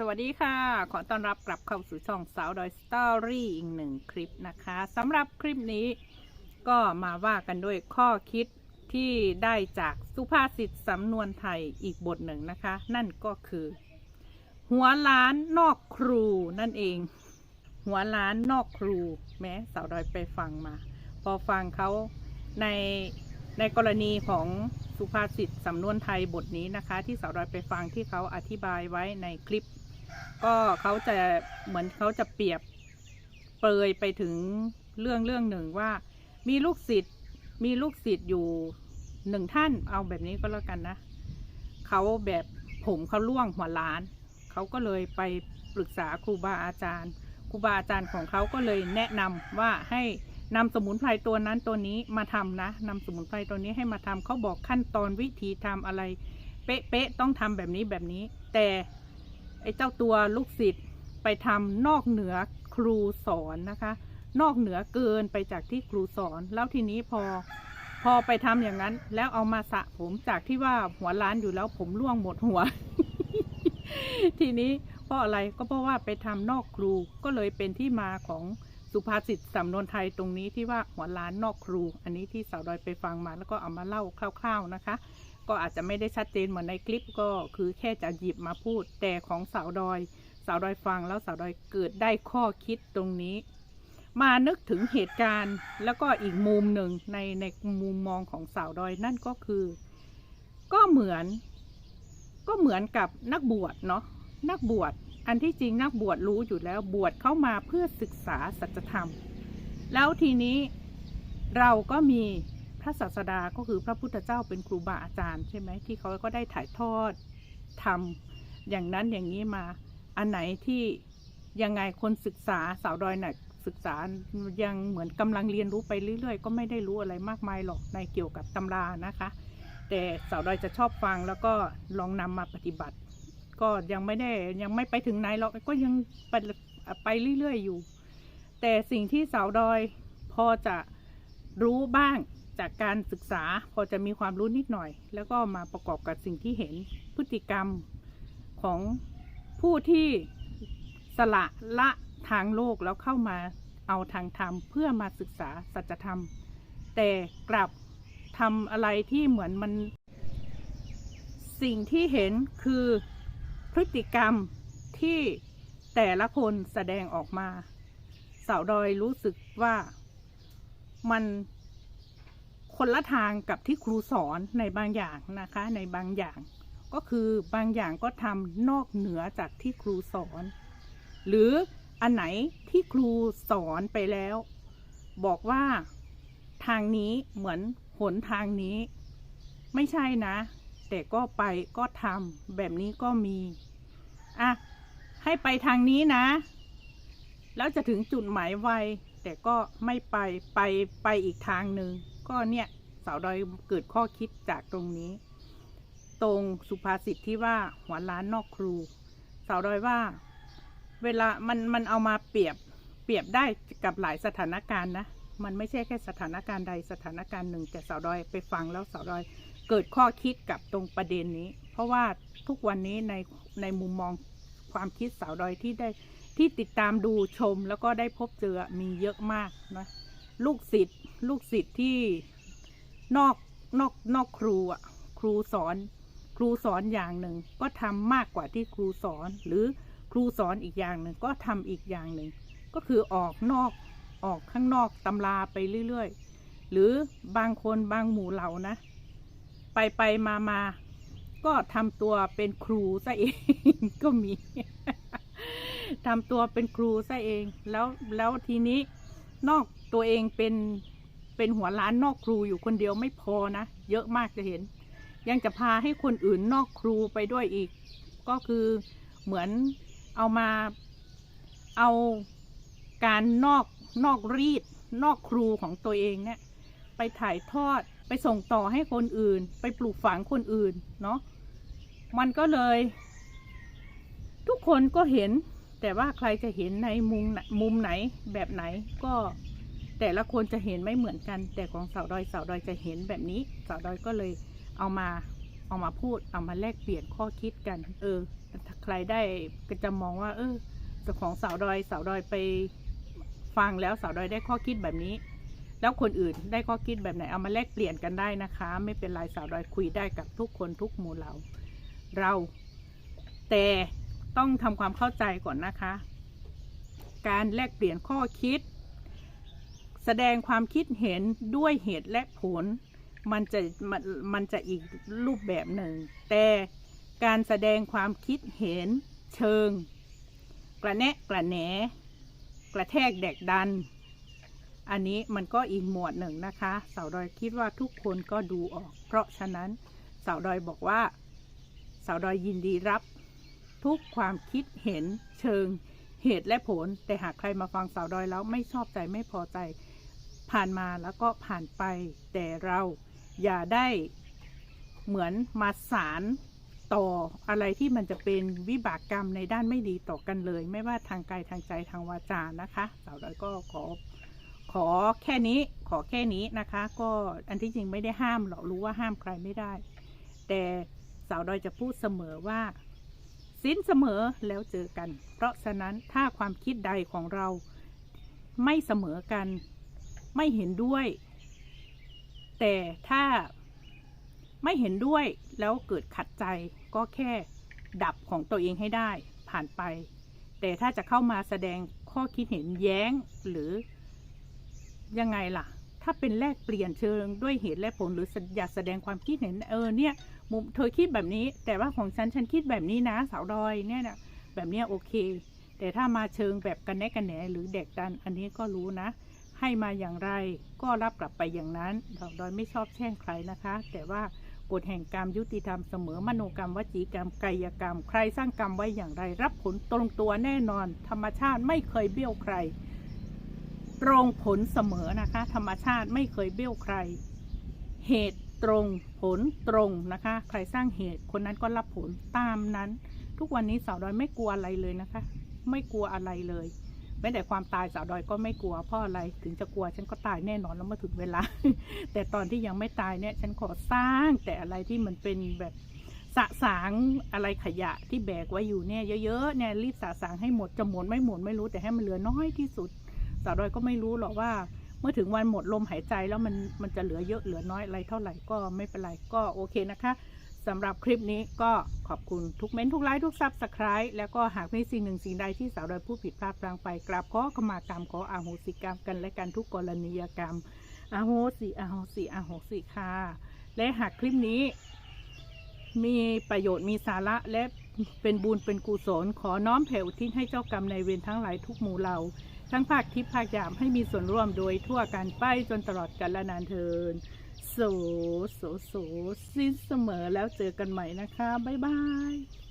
สวัสดีค่ะ ขอต้อนรับกลับเข้าสู่ช่องสาวดอยสตอรี่อีกหนึ่งคลิปนะคะสำหรับคลิปนี้ก็มาว่ากันด้วยข้อคิดที่ได้จากสุภาษิตสำนวนไทยอีกบทหนึ่งนะคะ นั่นก็คือ หัวล้านนอกครูนั่นเอง หัวล้านนอกครู แม้สาวดอยไปฟังมา พอฟังเขาในในกรณีของสุภาษิตสำนวนไทยบทนี้นะคะ ที่สาวดอยไปฟังที่เขาอธิบายไว้ในคลิป ก็เขาจะเหมือนเขาจะเปรียบเปรยไปถึงเรื่องเรื่องหนึ่งว่า มีลูกศิษย์มีลูกศิษย์อยู่หนึ่งท่านเอาแบบนี้ก็แล้วกันนะเขาแบบผมเขาล่วงหัวล้าน เขาก็เลยไปปรึกษาครูบาอาจารย์ครูบาอาจารย์ของเขาก็เลยแนะนำว่าให้นำสมุนไพรตัวนั้นตัวนี้มาทำนะนำสมุนไพรตัวนี้ให้มาทำเขาบอกขั้นตอนวิธีทำอะไร เป๊ะๆต้องทำแบบนี้แบบนี้ แต่ ไอ้เจ้าตัวลูกศิษย์ไปทำนอกเหนือครูสอนนะคะ นอกเหนือเกินไปจากที่ครูสอน แล้วทีนี้พอพอไปทำอย่างนั้น แล้วเอามาสระผมจากที่ว่าหัวล้านอยู่แล้วผมร่วงหมดหัว ทีนี้เพราะอะไรก็เพราะว่าไปทำนอกครูก็เลยเป็นที่มาของสุภาษิตสำนวนไทยตรงนี้ที่ว่าหัวล้านนอกครู อันนี้ที่สาวดอยไปฟังมาแล้วก็เอามาเล่าคร่าว ๆนะคะ ก็อาจจะไม่ได้ชัดเจนเหมือนในคลิปก็คือแค่จะหยิบมาพูด แต่ของสาวดอย สาวดอยฟังแล้วสาวดอยเกิดได้ข้อคิดตรงนี้ มานึกถึงเหตุการณ์ แล้วก็อีกมุมหนึ่งในในมุมมองของสาวดอยนั่นก็คือ ก็เหมือน ก็เหมือนกับนักบวชเนาะนักบวชอันที่จริงนักบวชรู้อยู่แล้วบวชเข้ามาเพื่อศึกษาสัจธรรม แล้วทีนี้เราก็มี ระศาสดาก็คือพระพุทธเจ้าเป็นครูบาอาจารย์ใช่ไหมที่เขาก็ได้ถ่ายทอดทำอย่างนั้นอย่างนี้มา อันไหนที่ยังไงคนศึกษาสาวดอยน่ะศึกษายังเหมือนกำลังเรียนรู้ไปเรื่อย ๆ ก็ไม่ได้รู้อะไรมากมายหรอกในเกี่ยวกับตำรานะคะ แต่สาวดอยจะชอบฟังแล้วก็ลองนำมาปฏิบัติ ก็ยังไม่ได้ยังไม่ไปถึงไหนหรอกก็ยังไปไปเรื่อยๆอยู่ แต่สิ่งที่สาวดอยพอจะรู้บ้าง จากการศึกษาพอจะมีความรู้นิดหน่อย แล้วก็มาประกอบกับสิ่งที่เห็นพฤติกรรมของผู้ที่สละละทางโลกแล้วเข้ามาเอาทางธรรมเพื่อมาศึกษาสัจธรรม แต่กลับทำอะไรที่เหมือนมัน สิ่งที่เห็นคือพฤติกรรมที่แต่ละคนแสดงออกมา สาวดอยรู้สึกว่ามัน คนละทางกับที่ครูสอนในบางอย่างนะคะในบางอย่าง ก็คือบางอย่างก็ทำนอกเหนือจากที่ครูสอน หรืออันไหนที่ครูสอนไปแล้ว บอกว่าทางนี้เหมือนหนทางนี้ ไม่ใช่นะ แต่ก็ไปก็ทำแบบนี้ก็มีอะให้ไปทางนี้นะ แล้วจะถึงจุดหมายไวแต่ก็ไม่ไปไปไปอีกทางหนึ่ง ก็เนี่ยสาวดอยเกิดข้อคิดจากตรงนี้ ตรงสุภาษิตที่ว่าหัวล้านนอกครู สาวดอยว่า เวลามันมันเอามาเปรียบเปรียบได้กับหลายสถานการณ์นะมันไม่ใช่แค่สถานการณ์ใดสถานการณ์หนึ่งแต่สาวดอยไปฟังแล้วสาวดอยเกิดข้อคิดกับตรงประเด็นนี้ เพราะว่าทุกวันนี้ในในมุมมองความคิดสาวดอยที่ได้ที่ติดตามดูชมแล้วก็ได้พบเจอมีเยอะมากนะ ลูกศิษย์ลูกศิษย์ที่นอกนอกนอกครูอะครูสอนครูสอนอย่างหนึ่งก็ทำมากกว่าที่ครูสอน หรือครูสอนอีกอย่างหนึ่งก็ทำอีกอย่างหนึ่งก็คือออกนอกออกข้างนอกตำราไปเรื่อยๆ หรือบางคนบางหมู่เหล่านะ ไปไปมามาก็ทำตัวเป็นครูซะเองก็มีทำตัวเป็นครูซะเองแล้วแล้วทีนี้นอก ตัวเองเป็นเป็นหัวล้านนอกครูอยู่คนเดียวไม่พอนะ เยอะมากจะเห็น ยังจะพาให้คนอื่นนอกครูไปด้วยอีก ก็คือเหมือนเอามาเอาการนอกนอกรีด นอกครูของตัวเองเนี่ยไปถ่ายทอดไปส่งต่อให้คนอื่น ไปปลูกฝังคนอื่นเนาะมันก็เลย ทุกคนก็เห็นแต่ว่าใครจะเห็นในมุมมุมไหนแบบไหนก็ แต่ละคนจะเห็นไม่เหมือนกัน แต่ของสาวดอยสาวดอยจะเห็นแบบนี้สาวดอยก็เลยเอามาเอามาพูดเอามาแลกเปลี่ยนข้อคิดกัน เออถ้าใครได้ก็จะมองว่า เออจ้าของสาวดอยสาวดอยไปฟังแล้วสาวดอยได้ข้อคิดแบบนี้ แล้วคนอื่นได้ข้อคิดแบบไหนเอามาแลกเปลี่ยนกันได้นะคะ ไม่เป็นไรสาวดอยคุยได้กับทุกคนทุกหมู่เหล่าเรา แต่ต้องทำความเข้าใจก่อนนะคะ การแลกเปลี่ยนข้อคิด แสดงความคิดเห็นด้วยเหตุและผล มันจะมันมันจะอีกรูปแบบหนึ่ง แต่การแสดงความคิดเห็นเชิง กระแนะกระแหน กระแทกแดกดัน อันนี้มันก็อีกหมวดหนึ่งนะคะ สาวดอยคิดว่าทุกคนก็ดูออก เพราะฉะนั้นสาวดอยบอกว่า สาวดอยยินดีรับ ทุกความคิดเห็นเชิงเหตุและผล แต่หากใครมาฟังสาวดอยแล้วไม่ชอบใจไม่พอใจ ผ่านมาแล้วก็ผ่านไป แต่เราอย่าได้เหมือนมาสารต่ออะไรที่มันจะเป็นวิบากกรรมในด้านไม่ดีต่อกันเลย ไม่ว่าทางกายทางใจทางวาจานะคะสาวดอยก็ขอขอแค่นี้ขอแค่นี้นะคะ ก็อันที่จริงไม่ได้ห้ามหรอกรู้ว่าห้ามใครไม่ได้ แต่สาวดอยจะพูดเสมอว่าสิ้นเสมอแล้วเจอกัน เพราะฉะนั้นถ้าความคิดใดของเราไม่เสมอกัน ไม่เห็นด้วย แต่ถ้าไม่เห็นด้วยแล้วเกิดขัดใจก็แค่ดับของตัวเองให้ได้ผ่านไป แต่ถ้าจะเข้ามาแสดงข้อคิดเห็นแย้งหรือยังไงล่ะ ถ้าเป็นแลกเปลี่ยนเชิงด้วยเหตุและผลหรืออยากแสดงความคิดเห็นเออเนี่ยมุมเธอคิดแบบนี้ แต่ว่าของฉันฉันคิดแบบนี้นะสาวดอยเนี่ยนะแบบเนี้ยโอเค แต่ถ้ามาเชิงแบบกันแนกกันแหนหรือเด็กดันอันนี้ก็รู้นะ ให้มาอย่างไร ก็รับกลับไปอย่างนั้นสาวดอยไม่ชอบแช่งใครนะคะ แต่ว่ากฎแห่งกรรมยุติธรรมเสมอมโนกรรมวจีกรรมกายกรรม ใครสร้างกรรมไว้อย่างไร รับผลตรงตัวแน่นอน ธรรมชาติไม่เคยเบี้ยวใคร ตรงผลเสมอนะคะ ธรรมชาติไม่เคยเบี้ยวใคร เหตุตรงผลตรงนะคะ ใครสร้างเหตุคนนั้นก็รับผลตามนั้น ทุกวันนี้สาวดอยไม่กลัวอะไรเลยนะคะ ไม่กลัวอะไรเลย แม้แต่ความตายสาวดอยก็ไม่กลัวเพราะอะไรถึงจะกลัวฉันก็ตายแน่นอนแล้วเมื่อถึงเวลา แต่ตอนที่ยังไม่ตายเนี่ย ฉันขอสร้างแต่อะไรที่มันเป็นแบบสะสางอะไรขยะที่แบกไว้อยู่เนี่ยเยอะๆเนี่ยรีบสะสางให้หมดจะหมดไม่หมดไม่รู้แต่ให้มันเหลือน้อยที่สุด สาวดอยก็ไม่รู้หรอกว่า เมื่อถึงวันหมดลมหายใจแล้วมันมันจะเหลือเยอะเหลือน้อยอะไรเท่าไหร่ก็ไม่เป็นไรก็โอเคนะคะ สำหรับคลิปนี้ก็ขอบคุณทุกเม้นท์ทุกไลค์ทุกซับสไครต์แล้วก็หากมีสิ่งหนึ่งสิ่งใดที่สาวดอยผู้ผิดพลาดพลังไปกราบขอขมากรรมขออาโหสิกรรมกันและกันทุกกรณียกรรมอาโหสิอาโหสิอาโหสิค่ะและหากคลิปนี้ มีประโยชน์มีสาระและเป็นบุญเป็นกุศล ขอน้อมแผ่อุทิศให้เจ้ากรรมในเวรทั้งหลายทุกหมู่เหล่าทั้งภาคทิพย์ภาคยามให้มีส่วนร่วมโดยทั่วกันไปจนตลอดกาลนานเทิน โสโสโสสิ้นเสมอแล้วเจอกันใหม่นะคะ บ๊ายบาย